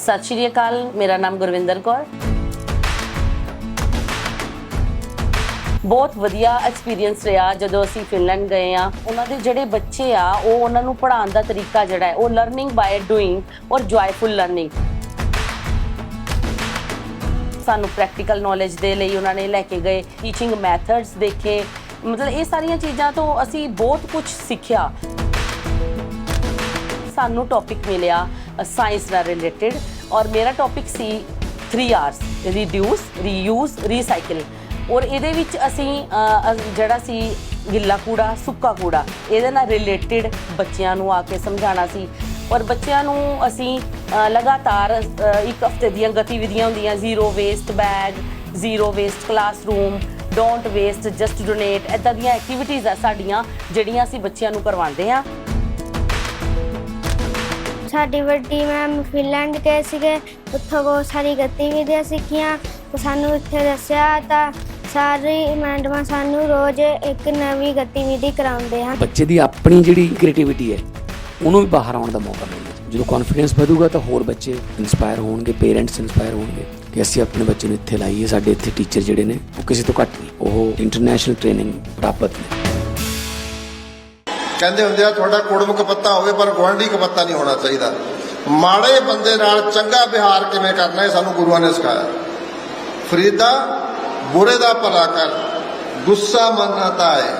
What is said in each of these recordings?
ਸਤਿ ਸ਼੍ਰੀ ਅਕਾਲ, ਮੇਰਾ ਨਾਮ ਗੁਰਵਿੰਦਰ ਕੌਰ। ਬਹੁਤ ਵਧੀਆ ਐਕਸਪੀਰੀਅੰਸ ਰਿਹਾ ਜਦੋਂ ਅਸੀਂ ਫਿਨਲੈਂਡ ਗਏ ਆ। ਉਹਨਾਂ ਦੇ ਜਿਹੜੇ ਬੱਚੇ ਆ, ਉਹ ਉਹਨਾਂ ਨੂੰ ਪੜ੍ਹਾਉਣ ਦਾ ਤਰੀਕਾ ਜਿਹੜਾ ਹੈ, ਉਹ ਲਰਨਿੰਗ ਬਾਈ ਡੂਇੰਗ ਔਰ ਜੋਇਫੁਲ ਲਰਨਿੰਗ ਸਾਨੂੰ ਪ੍ਰੈਕਟੀਕਲ ਨੌਲੇਜ ਦੇ ਲਈ ਉਹਨਾਂ ਨੇ ਲੈ ਕੇ ਗਏ ਟੀਚਿੰਗ ਮੈਥਡਸ ਦੇਖੇ। ਮਤਲਬ ਇਹ ਸਾਰੀਆਂ ਚੀਜ਼ਾਂ ਤੋਂ ਅਸੀਂ ਬਹੁਤ ਕੁਝ ਸਿੱਖਿਆ। ਸਾਨੂੰ ਟੌਪਿਕ ਮਿਲਿਆ ਸਾਇੰਸ ਨਾਲ ਰਿਲੇਟਡ ਔਰ ਮੇਰਾ ਟੌਪਿਕ ਸੀ 3 ਆਰਸ ਰਿਡਿਊਸ ਰੀਯੂਜ਼ ਰੀਸਾਈਕਲ ਔਰ ਇਹਦੇ ਵਿੱਚ ਅਸੀਂ ਜਿਹੜਾ ਸੀ ਗਿੱਲਾ ਕੂੜਾ, ਸੁੱਕਾ ਕੂੜਾ, ਇਹਦੇ ਨਾਲ ਰਿਲੇਟਡ ਬੱਚਿਆਂ ਨੂੰ ਆ ਕੇ ਸਮਝਾਉਣਾ ਸੀ। ਔਰ ਬੱਚਿਆਂ ਨੂੰ ਅਸੀਂ ਲਗਾਤਾਰ ਇੱਕ ਹਫ਼ਤੇ ਦੀਆਂ ਗਤੀਵਿਧੀਆਂ ਹੁੰਦੀਆਂ zero waste bag zero waste classroom don't waste just donate ਇਦਾਂ ਦੀਆਂ ਐਕਟੀਵਿਟੀਜ਼ ਆ ਸਾਡੀਆਂ, ਜਿਹੜੀਆਂ ਅਸੀਂ ਬੱਚਿਆਂ ਨੂੰ ਕਰਵਾਉਂਦੇ ਆ ਸਾਡੀ ਵੱਡੀ ਮੈਮ ਫਿਨਲੈਂਡ ਗਏ ਸੀਗੇ, ਉੱਥੋਂ ਬਹੁਤ ਸਾਰੀ ਗਤੀਵਿਧੀਆਂ ਸਿੱਖੀਆਂ, ਤੇ ਸਾਨੂੰ ਇੱਥੇ ਦੱਸਿਆ ਤਾਂ ਸਾਰੀ ਮੈਡਮਾਂ ਸਾਨੂੰ ਰੋਜ਼ ਇੱਕ ਨਵੀਂ ਗਤੀਵਿਧੀ ਕਰਾਉਂਦੇ ਹਨ। ਬੱਚੇ ਦੀ ਆਪਣੀ ਜਿਹੜੀ ਕ੍ਰੀਏਟੀਵਿਟੀ ਹੈ, ਉਹਨੂੰ ਵੀ ਬਾਹਰ ਆਉਣ ਦਾ ਮੌਕਾ ਮਿਲਦਾ ਜਦੋਂ ਕੌਨਫੀਡੈਂਸ ਵਧੂਗਾ ਤਾਂ ਹੋਰ ਬੱਚੇ ਇਨਸਪਾਇਰ ਹੋਣਗੇ ਪੇਰੈਂਟਸ ਇਨਸਪਾਇਰ ਹੋਣਗੇ ਕਿ ਅਸੀਂ ਆਪਣੇ ਬੱਚੇ ਨੂੰ ਇੱਥੇ ਲਾਈਏ, ਸਾਡੇ ਇੱਥੇ ਟੀਚਰ ਜਿਹੜੇ ਨੇ, ਉਹ ਕਿਸੇ ਤੋਂ ਘੱਟ ਨਹੀਂ, ਉਹ ਇੰਟਰਨੈਸ਼ਨਲ ਟ੍ਰੇਨਿੰਗ ਪ੍ਰਾਪਤ ਨੇ। ਕਹਿੰਦੇ ਹੁੰਦੇ ਆ, ਤੁਹਾਡਾ ਕੁੜਮ ਕਪੱਤਾ ਹੋਵੇ, ਪਰ ਗੁਆਂਢੀ ਕਪੱਤਾ ਨਹੀਂ ਹੋਣਾ ਚਾਹੀਦਾ। ਮਾੜੇ ਬੰਦੇ ਨਾਲ ਚੰਗਾ ਵਿਹਾਰ ਕਿਵੇਂ ਕਰਨਾ, ਇਹ ਸਾਨੂੰ ਗੁਰੂਆਂ ਨੇ ਸਿਖਾਇਆ। ਫਰੀਦਾ, ਬੁਰੇ ਦਾ ਭਲਾ ਕਰ, ਗੁੱਸਾ ਮੰਨਤਾ ਹੈ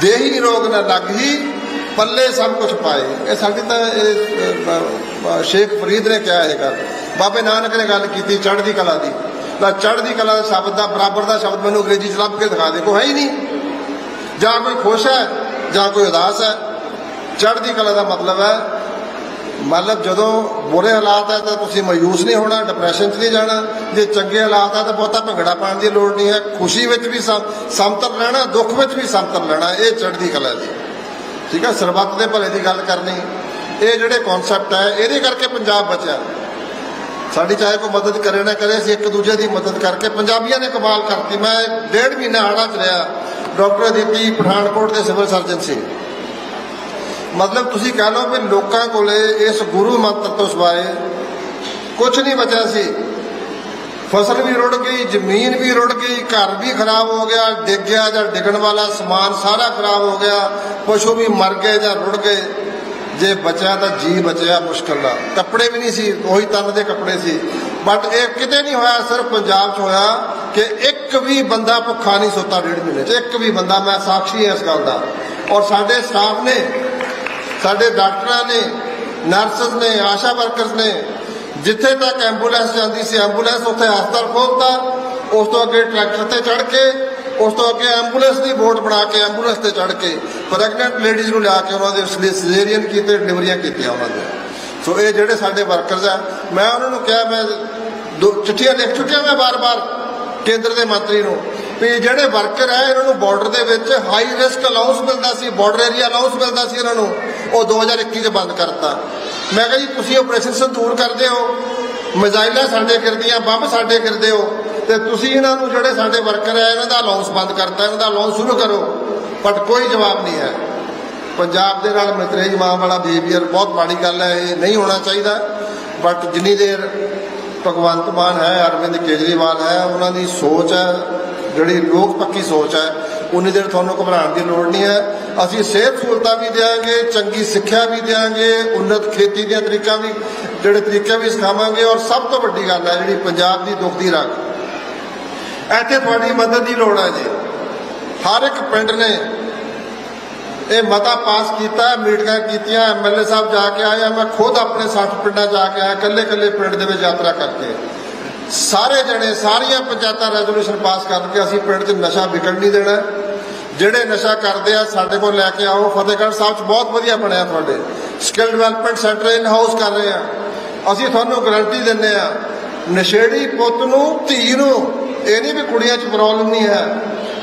ਦੇਹੀ ਰੋਗ ਨਾ ਲੱਗੀ ਪੱਲੇ ਸਭ ਕੁਝ ਪਾਏ। ਇਹ ਸਾਡੀ ਤਾਂ, ਇਹ ਸ਼ੇਖ ਫਰੀਦ ਨੇ ਕਿਹਾ ਇਹ ਗੱਲ। ਬਾਬੇ ਨਾਨਕ ਨੇ ਗੱਲ ਕੀਤੀ ਚੜ੍ਹਦੀ ਕਲਾ ਦੀ। ਤਾਂ ਚੜ੍ਹਦੀ ਕਲਾ ਸ਼ਬਦ ਦਾ, ਬਰਾਬਰ ਦਾ ਸ਼ਬਦ ਮੈਨੂੰ ਅੰਗਰੇਜ਼ੀ ਚ ਲੱਭ ਕੇ ਦਿਖਾ ਦੇ, ਕੋਈ ਹੈ ਹੀ ਨਹੀਂ। ਜਾਂ ਕੋਈ ਖੁਸ਼ ਹੈ, ਜਾਂ ਕੋਈ ਉਦਾਸ ਹੈ, ਚੜ੍ਹਦੀ ਕਲਾ ਦਾ ਮਤਲਬ ਹੈ, ਮਤਲਬ ਜਦੋਂ ਬੁਰੇ ਹਾਲਾਤ ਹੈ ਤਾਂ ਤੁਸੀਂ ਮਾਯੂਸ ਨਹੀਂ ਹੋਣਾ ਡਿਪਰੈਸ਼ਨ 'ਚ ਨਹੀਂ ਜਾਣਾ, ਜੇ ਚੰਗੇ ਹਾਲਾਤ ਹੈ ਤਾਂ ਬਹੁਤਾ ਭੰਗੜਾ ਪਾਉਣ ਦੀ ਲੋੜ ਨਹੀਂ ਹੈ, ਖੁਸ਼ੀ ਵਿੱਚ ਵੀ ਸਮਤਲ ਰਹਿਣਾ, ਦੁੱਖ ਵਿੱਚ ਵੀ ਸਮਤਲ ਰਹਿਣਾ, ਇਹ ਚੜ੍ਹਦੀ ਕਲਾ ਦੀ ਠੀਕ ਹੈ, ਸਰਬੱਤ ਦੇ ਭਲੇ ਦੀ ਗੱਲ ਕਰਨੀ, ਇਹ ਜਿਹੜੇ ਕਨਸੈਪਟ ਹੈ, ਇਹਦੇ ਕਰਕੇ ਪੰਜਾਬ ਬਚਿਆ। ਸਾਡੀ ਚਾਹੇ ਕੋਈ ਮਦਦ ਕਰੇ ਨਾ ਕਰੇ, ਅਸੀਂ ਇੱਕ ਦੂਜੇ ਦੀ ਮਦਦ ਕਰਕੇ ਪੰਜਾਬੀਆਂ ਨੇ ਕਮਾਲ ਕਰਤੀ। ਮੈਂ ਡੇਢ ਮਹੀਨਾ ਆੜਾ ਚ ਰਿਹਾ। ਡਾਕਟਰ ਅਦਿੱਤੀ ਪਠਾਨਕੋਟ ਦੇ ਸਿਵਲ ਸਰਜਨ ਸੀ। ਮਤਲਬ ਤੁਸੀਂ ਕਹਿ ਲਓ ਵੀ ਲੋਕਾਂ ਕੋਲੇ ਇਸ ਗੁਰੂ ਮੰਤਰ ਤੋਂ ਸਿਵਾਏ ਕੁਝ ਨਹੀਂ ਬਚਿਆ ਸੀ। ਫਸਲ ਵੀ ਰੁੜ ਗਈ, ਜ਼ਮੀਨ ਵੀ ਰੁੜ ਗਈ, ਘਰ ਵੀ ਖਰਾਬ ਹੋ ਗਿਆ, ਡਿੱਗ ਗਿਆ ਜਾਂ ਡਿੱਗਣ ਵਾਲਾ ਸਮਾਨ ਸਾਰਾ ਖਰਾਬ ਹੋ ਗਿਆ, ਪਸ਼ੂ ਵੀ ਮਰ ਗਏ ਜਾਂ ਰੁੜ ਗਏ। ਜੇ ਬਚਿਆ ਤਾਂ ਜੀ ਬਚਿਆ ਮੁਸ਼ਕਲ ਨਾਲ। ਕੱਪੜੇ ਵੀ ਨਹੀਂ ਸੀ, ਉਹੀ ਤਨ ਦੇ ਕੱਪੜੇ ਸੀ। ਬਟ ਇਹ ਕਿਤੇ ਨਹੀਂ ਹੋਇਆ, ਸਿਰਫ ਪੰਜਾਬ 'ਚ ਹੋਇਆ। ਕਿ ਇੱਕ ਵੀ ਬੰਦਾ ਭੁੱਖਾ ਨਹੀਂ ਸੁੱਤਾ ਡੇਢ ਮਹੀਨੇ 'ਚ। ਇੱਕ ਵੀ ਬੰਦਾ, ਮੈਂ ਸਾਖੀ ਹਾਂ ਇਸ ਗੱਲ ਦਾ। ਔਰ ਸਾਡੇ ਸਟਾਫ ਨੇ, ਸਾਡੇ ਡਾਕਟਰਾਂ ਨੇ ਨਰਸਸ ਨੇ, ਆਸ਼ਾ ਵਰਕਰਸ ਨੇ, ਜਿੱਥੇ ਤੱਕ ਐਂਬੂਲੈਂਸ ਜਾਂਦੀ ਸੀ ਐਂਬੂਲੈਂਸ ਉੱਥੇ ਹਸਪਤਾਲ ਖੋਲਤਾ। ਉਸ ਤੋਂ ਅੱਗੇ ਟਰੈਕਟਰ ਤੇ ਚੜ੍ਹ ਕੇ, ਉਸ ਤੋਂ ਅੱਗੇ ਐਂਬੂਲੈਂਸ ਦੀ ਬੋਰਡ ਬਣਾ ਕੇ ਐਂਬੂਲੈਂਸ ਤੇ ਚੜ੍ਹ ਕੇ ਪ੍ਰੈਗਨੈਂਟ ਲੇਡੀਜ਼ ਨੂੰ ਲਿਆ ਕੇ ਉਹਨਾਂ ਦੇ ਲਈ ਸਿਜ਼ੇਰੀਅਨ ਕੀਤੇ ਡਿਲੀਵਰੀਆਂ ਕੀਤੀਆਂ ਉਹਨਾਂ ਦੇ ਸੋ ਇਹ ਜਿਹੜੇ ਸਾਡੇ ਵਰਕਰਸ ਆ, ਮੈਂ ਉਹਨਾਂ ਨੂੰ ਕਿਹਾ, ਮੈਂ ਦੋ ਚਿੱਠੀਆਂ ਲਿਖ ਚੁੱਕਿਆ ਮੈਂ ਬਾਰ-ਬਾਰ ਕੇਂਦਰ ਦੇ ਮੰਤਰੀ ਨੂੰ ਵੀ ਜਿਹੜੇ ਵਰਕਰ ਹੈ ਇਹਨਾਂ ਨੂੰ ਬਾਰਡਰ ਦੇ ਵਿੱਚ ਹਾਈ ਰਿਸਕ ਅਲਾਉਂਸ ਮਿਲਦਾ ਸੀ ਬਾਰਡਰ ਏਰੀਆ ਅਲਾਉਂਸ ਮਿਲਦਾ ਸੀ ਇਹਨਾਂ ਨੂੰ, ਉਹ 2021 ਚ ਬੰਦ ਕਰਤਾ। ਮੈਂ ਕਿਹਾ ਜੀ, ਤੁਸੀਂ ਆਪਰੇਸ਼ਨ ਸੰਦੂਰ ਕਰਦੇ ਹੋ, ਮਿਜ਼ਾਈਲਾਂ ਸਾਡੇ ਗਿਰਦੀਆਂ ਬੰਬ ਸਾਡੇ ਗਿਰਦੇ ਹੋ, ਤੇ ਤੁਸੀਂ ਇਹਨਾਂ ਨੂੰ ਜਿਹੜੇ ਸਾਡੇ ਵਰਕਰ ਹੈ ਇਹਨਾਂ ਦਾ ਅਲਾਉਂਸ ਬੰਦ ਕਰਤਾ, ਇਹਨਾਂ ਦਾ ਅਲਾਉਂਸ ਸ਼ੁਰੂ ਕਰੋ। ਬਟ ਕੋਈ ਜਵਾਬ ਨਹੀਂ ਹੈ। ਪੰਜਾਬ ਦੇ ਨਾਲ ਮਤਰੇਜ ਮਾਂ ਵਾਲਾ ਬਿਹੇਵੀਅਰ ਬਹੁਤ ਮਾੜੀ ਗੱਲ ਹੈ, ਇਹ ਨਹੀਂ ਹੋਣਾ ਚਾਹੀਦਾ। ਬਟ ਜਿੰਨੀ ਦੇਰ ਭਗਵੰਤ ਮਾਨ ਹੈ, ਅਰਵਿੰਦ ਕੇਜਰੀਵਾਲ ਹੈ, ਉਹਨਾਂ ਦੀ ਸੋਚ ਹੈ, ਜਿਹੜੀ ਲੋਕ ਪੱਕੀ ਸੋਚ ਹੈ, ਉਨੀ ਦੇਰ ਤੁਹਾਨੂੰ ਘਬਰਾਉਣ ਦੀ ਲੋੜ ਨਹੀਂ ਹੈ। ਅਸੀਂ ਸਿਹਤ ਸਹੂਲਤਾਂ ਵੀ ਦੇਵਾਂਗੇ ਚੰਗੀ ਸਿੱਖਿਆ ਵੀ ਦੇਵਾਂਗੇ ਉન્નਤ ਖੇਤੀ ਦੀਆਂ ਤਰੀਕਾ ਵੀ, ਜਿਹੜੇ ਤਰੀਕੇ ਵੀ ਸਿਖਾਵਾਂਗੇ, ਔਰ ਸਭ ਤੋਂ ਵੱਡੀ ਗੱਲ ਹੈ ਜਿਹੜੀ ਪੰਜਾਬ ਦੀ ਦੁੱਖ ਦੀ ਰਾਖ ਇੱਥੇ ਤੁਹਾਡੀ ਮਦਦ ਦੀ ਲੋੜ ਹੈ ਜੀ। ਹਰ ਇੱਕ ਪਿੰਡ ਨੇ ਇਹ ਮਤਾ ਪਾਸ ਕੀਤਾ, ਮੀਟਿੰਗਾਂ ਕੀਤੀਆਂ ਐਮਐਲਏ ਸਾਹਿਬ ਜਾ ਕੇ ਆਏ ਮੈਂ ਖੁਦ ਆਪਣੇ 60 ਪਿੰਡਾਂ ਜਾ ਕੇ ਆਇਆ, ਇਕੱਲੇ ਇਕੱਲੇ ਪਿੰਡ ਦੇ ਵਿੱਚ ਯਾਤਰਾ ਕਰਕੇ। ਸਾਰੇ ਜਣੇ, ਸਾਰੀਆਂ ਪੰਚਾਇਤਾਂ ਰੈਜ਼ੋਲੂਸ਼ਨ ਪਾਸ ਕਰਕੇ ਅਸੀਂ ਪਿੰਡ 'ਚ ਨਸ਼ਾ ਵਿਕਣ ਨਹੀਂ ਦੇਣਾ। ਜਿਹੜੇ ਨਸ਼ਾ ਕਰਦੇ ਆ, ਸਾਡੇ ਕੋਲ ਲੈ ਕੇ ਆਓ। ਫਤਿਹਗੜ੍ਹ ਸਾਹਿਬ 'ਚ ਬਹੁਤ ਵਧੀਆ ਬਣਿਆ ਤੁਹਾਡੇ। Skill development centre in house ਕਰ ਰਹੇ ਆ। ਅਸੀਂ ਤੁਹਾਨੂੰ ਗਾਰੰਟੀ ਦਿੰਦੇ ਆ, ਨਸ਼ੇੜੀ ਪੁੱਤ ਨੂੰ, ਧੀ ਨੂੰ, ਇਹ ਨਹੀਂ ਵੀ ਕੁੜੀਆਂ 'ਚ ਪ੍ਰੋਬਲਮ ਨਹੀਂ ਹੈ।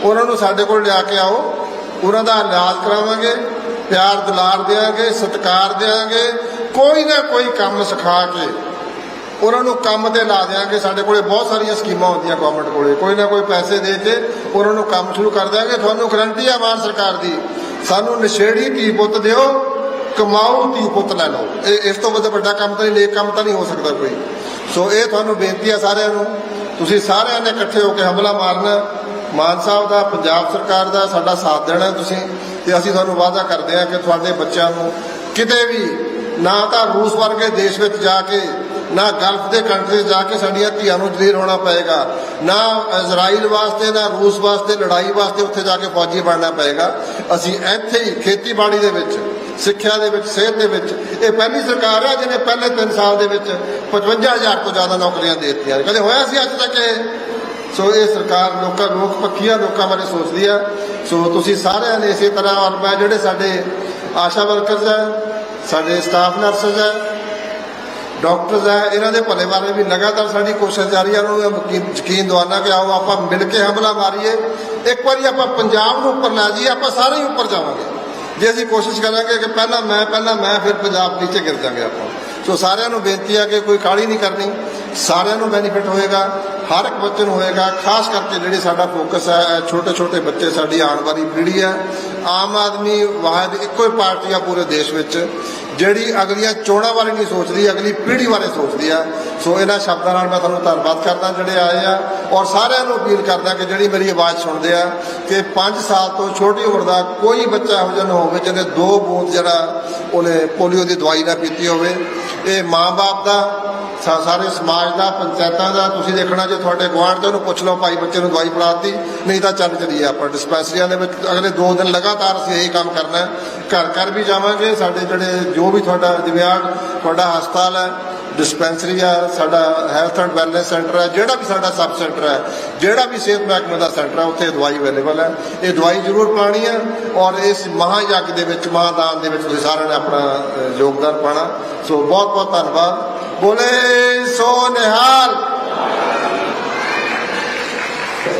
ਉਹਨਾਂ ਨੂੰ ਸਾਡੇ ਕੋਲ ਲਿਆ ਕੇ ਆਓ। ਉਹਨਾਂ ਦਾ ਇਲਾਜ ਕਰਾਵਾਂਗੇ, ਪਿਆਰ ਦੁਲਾਰ ਦੇਵਾਂਗੇ ਸਤਿਕਾਰ ਦੇਵਾਂਗੇ ਕੋਈ ਨਾ ਕੋਈ ਕੰਮ ਸਿਖਾ ਕੇ ਉਹਨਾਂ ਨੂੰ ਕੰਮ ਤੇ ਲਾ ਦਿਆਂਗੇ। ਸਾਡੇ ਕੋਲੇ ਬਹੁਤ ਸਾਰੀਆਂ ਸਕੀਮਾਂ ਹੁੰਦੀਆਂ ਗਵਰਨਮੈਂਟ ਕੋਲੇ। ਕੋਈ ਨਾ ਕੋਈ ਪੈਸੇ ਦੇ ਕੇ ਉਹਨਾਂ ਨੂੰ ਕੰਮ ਸ਼ੁਰੂ ਕਰ ਦਿਆਂਗੇ। ਤੁਹਾਨੂੰ ਗਰੰਟੀ ਆ ਮਾਨ ਸਰਕਾਰ ਦੀ, ਸਾਨੂੰ ਨਸ਼ੇੜੀ ਧੀ ਪੁੱਤ ਦਿਓ, ਕਮਾਓ, ਧੀ ਪੁੱਤ ਲੈ ਲਓ। ਇਹ ਇਸ ਤੋਂ ਵੱਧ ਵੱਡਾ ਕੰਮ ਤਾਂ ਨਹੀਂ, ਨੇਕ ਕੰਮ ਤਾਂ ਨਹੀਂ ਹੋ ਸਕਦਾ ਕੋਈ। ਸੋ ਇਹ ਤੁਹਾਨੂੰ ਬੇਨਤੀ ਆ ਸਾਰਿਆਂ ਨੂੰ, ਤੁਸੀਂ ਸਾਰਿਆਂ ਨੇ ਇਕੱਠੇ ਹੋ ਕੇ ਹਮਲਾ ਮਾਰਨਾ ਮਾਨ ਸਾਹਿਬ ਦਾ, ਪੰਜਾਬ ਸਰਕਾਰ ਦਾ ਸਾਡਾ ਸਾਥ ਦੇਣਾ ਤੁਸੀਂ ਤੇ ਅਸੀਂ ਤੁਹਾਨੂੰ ਵਾਅਦਾ ਕਰਦੇ ਹਾਂ ਕਿ ਤੁਹਾਡੇ ਬੱਚਿਆਂ ਨੂੰ ਕਿਤੇ ਵੀ ਨਾ ਤਾਂ ਰੂਸ ਵਰਗੇ ਦੇਸ਼ ਵਿੱਚ ਜਾ ਕੇ, ਨਾ ਗਲਫ ਦੇ ਕੰਟਰੀ ਜਾ ਕੇ ਸਾਡੀਆਂ ਧੀਆਂ ਨੂੰ ਜਲੀਲ ਹੋਣਾ ਪਏਗਾ, ਨਾ ਇਜ਼ਰਾਈਲ ਵਾਸਤੇ, ਨਾ ਰੂਸ ਵਾਸਤੇ, ਲੜਾਈ ਵਾਸਤੇ ਉੱਥੇ ਜਾ ਕੇ ਫੌਜੀ ਬਣਨਾ ਪਏਗਾ। ਅਸੀਂ ਇੱਥੇ ਹੀ ਖੇਤੀਬਾੜੀ ਦੇ ਵਿੱਚ, ਸਿੱਖਿਆ ਦੇ ਵਿੱਚ, ਸਿਹਤ ਦੇ ਵਿੱਚ, ਇਹ ਪਹਿਲੀ ਸਰਕਾਰ ਹੈ ਜਿਹਨੇ ਪਹਿਲੇ 3 ਸਾਲ ਦੇ ਵਿੱਚ 55000 ਤੋਂ ਜ਼ਿਆਦਾ ਨੌਕਰੀਆਂ ਦੇ ਦਿੱਤੀਆਂ ਕਦੇ ਹੋਇਆ ਸੀ ਅੱਜ ਤੱਕ ਇਹ? ਸੋ ਇਹ ਸਰਕਾਰ ਲੋਕਾਂ ਲੋਕ ਪੱਖੀਆਂ ਲੋਕਾਂ ਬਾਰੇ ਸੋਚਦੀ ਆ। ਸੋ ਤੁਸੀਂ ਸਾਰਿਆਂ ਨੇ ਇਸੇ ਤਰ੍ਹਾਂ ਔਰ ਮੈਂ ਜਿਹੜੇ ਸਾਡੇ ਆਸ਼ਾ ਵਰਕਰਸ ਹੈ, ਸਾਡੇ ਸਟਾਫ ਨਰਸਸ ਹੈ ਡਾਕਟਰਸ ਹੈ, ਇਹਨਾਂ ਦੇ ਭਲੇ ਬਾਰੇ ਵੀ ਲਗਾਤਾਰ ਸਾਡੀ ਕੋਸ਼ਿਸ਼ ਜਾਰੀ ਹੈ ਉਹਨਾਂ ਨੂੰ ਯਕੀਨ- ਯਕੀਨ ਕਿ ਆਓ ਆਪਾਂ ਮਿਲ ਕੇ ਹਮਲਾ ਮਾਰੀਏ। ਇੱਕ ਵਾਰੀ ਆਪਾਂ ਪੰਜਾਬ ਨੂੰ ਉੱਪਰ ਲੈ ਜਾਈਏ, ਆਪਾਂ ਸਾਰੇ ਹੀ ਉੱਪਰ ਜਾਵਾਂਗੇ। ਜੇ ਅਸੀਂ ਕੋਸ਼ਿਸ਼ ਕਰਾਂਗੇ ਕਿ ਪਹਿਲਾਂ ਮੈਂ ਪਹਿਲਾਂ ਮੈਂ, ਫਿਰ ਪੰਜਾਬ ਨੀਚੇ ਗਿਰ ਜਾਵਾਂਗੇ ਆਪਾਂ। ਸੋ ਸਾਰਿਆਂ ਨੂੰ ਬੇਨਤੀ ਹੈ ਕਿ ਕੋਈ ਕਾਹਲੀ ਨਹੀਂ ਕਰਨੀ। ਸਾਰਿਆਂ ਨੂੰ ਬੈਨੀਫਿਟ ਹੋਏਗਾ, ਹਰ ਇੱਕ ਬੱਚੇ ਨੂੰ ਹੋਏਗਾ, ਖਾਸ ਕਰਕੇ ਜਿਹੜੇ ਸਾਡਾ ਫੋਕਸ ਹੈ ਛੋਟੇ ਛੋਟੇ ਬੱਚੇ, ਸਾਡੀ ਆਉਣ ਵਾਲੀ ਪੀੜ੍ਹੀ ਹੈ। ਆਮ ਆਦਮੀ ਵਾਹਿਦ ਇੱਕੋ ਹੀ ਪਾਰਟੀ ਆ ਪੂਰੇ ਦੇਸ਼ ਵਿੱਚ, ਜਿਹੜੀ ਅਗਲੀਆਂ ਚੋਣਾਂ ਬਾਰੇ ਨਹੀਂ ਸੋਚਦੀ, ਅਗਲੀ ਪੀੜ੍ਹੀ ਬਾਰੇ ਸੋਚਦੀ ਆ। ਸੋ ਇਹਨਾਂ ਸ਼ਬਦਾਂ ਨਾਲ ਮੈਂ ਤੁਹਾਨੂੰ ਧੰਨਵਾਦ ਕਰਦਾ, ਜਿਹੜੇ ਆਏ ਆ। ਔਰ ਸਾਰਿਆਂ ਨੂੰ ਅਪੀਲ ਕਰਦਾ ਕਿ ਜਿਹੜੀ ਮੇਰੀ ਆਵਾਜ਼ ਸੁਣਦੇ ਆ, ਕਿ 5 ਸਾਲ ਤੋਂ ਛੋਟੀ ਉਮਰ ਦਾ ਕੋਈ ਬੱਚਾ ਇਹੋ ਜਿਹਾ ਨਾ ਹੋਵੇ, ਜਿਹਨੇ ਦੋ ਬੂੰਦ ਜਿਹੜਾ ਉਹਨੇ ਪੋਲੀਓ ਦੀ ਦਵਾਈ ਨਾ ਪੀਤੀ ਹੋਵੇ। ਇਹ ਮਾਂ-ਬਾਪ ਦਾ ਸਾਰੇ ਸਮਾਜ ਦਾ, ਪੰਚਾਇਤਾਂ ਦਾ, ਤੁਸੀਂ ਦੇਖਣਾ ਜੇ ਤੁਹਾਡੇ ਗੁਆਂਢ ਦੇ ਉਹਨੂੰ ਪੁੱਛ ਲਓ, ਭਾਈ ਬੱਚੇ ਨੂੰ ਦਵਾਈ ਪਿਲਾਤੀ ਨਹੀਂ ਤਾਂ ਚੱਲ ਚਲੀਏ ਆਪਾਂ ਡਿਸਪੈਂਸਰੀਆਂ ਦੇ ਵਿੱਚ ਅਗਲੇ 2 ਦਿਨ ਲਗਾਤਾਰ ਅਸੀਂ ਇਹੀ ਕੰਮ ਕਰਨਾ ਘਰ ਘਰ ਵੀ ਜਾਵਾਂਗੇ, ਸਾਡੇ ਜਿਹੜੇ ਜੋ ਵੀ ਤੁਹਾਡਾ ਦਿਵਿਆਂਗ, ਤੁਹਾਡਾ ਹਸਪਤਾਲ ਹੈ, ਡਿਸਪੈਂਸਰੀ ਆ, ਸਾਡਾ ਹੈਲਥ ਐਂਡ ਵੈਲਨੈਸ ਸੈਂਟਰ ਹੈ ਜਿਹੜਾ ਵੀ ਸਾਡਾ ਸਬ ਸੈਂਟਰ ਹੈ ਜਿਹੜਾ ਵੀ ਸਿਹਤ ਮਹਿਕਮੇ ਦਾ ਸੈਂਟਰ ਹੈ ਉੱਥੇ ਦਵਾਈ ਅਵੇਲੇਬਲ ਹੈ। ਇਹ ਦਵਾਈ ਜ਼ਰੂਰ ਪਾਣੀ ਹੈ ਔਰ ਇਸ ਮਹਾਯੱਗ ਦੇ ਵਿੱਚ, ਮਹਾਦਾਨ ਦੇ ਵਿੱਚ ਤੁਸੀਂ ਸਾਰਿਆਂ ਨੇ ਆਪਣਾ ਯੋਗਦਾਨ ਪਾਣਾ। ਸੋ ਬਹੁਤ ਬਹੁਤ ਧੰਨਵਾਦ। बोले सो निहाल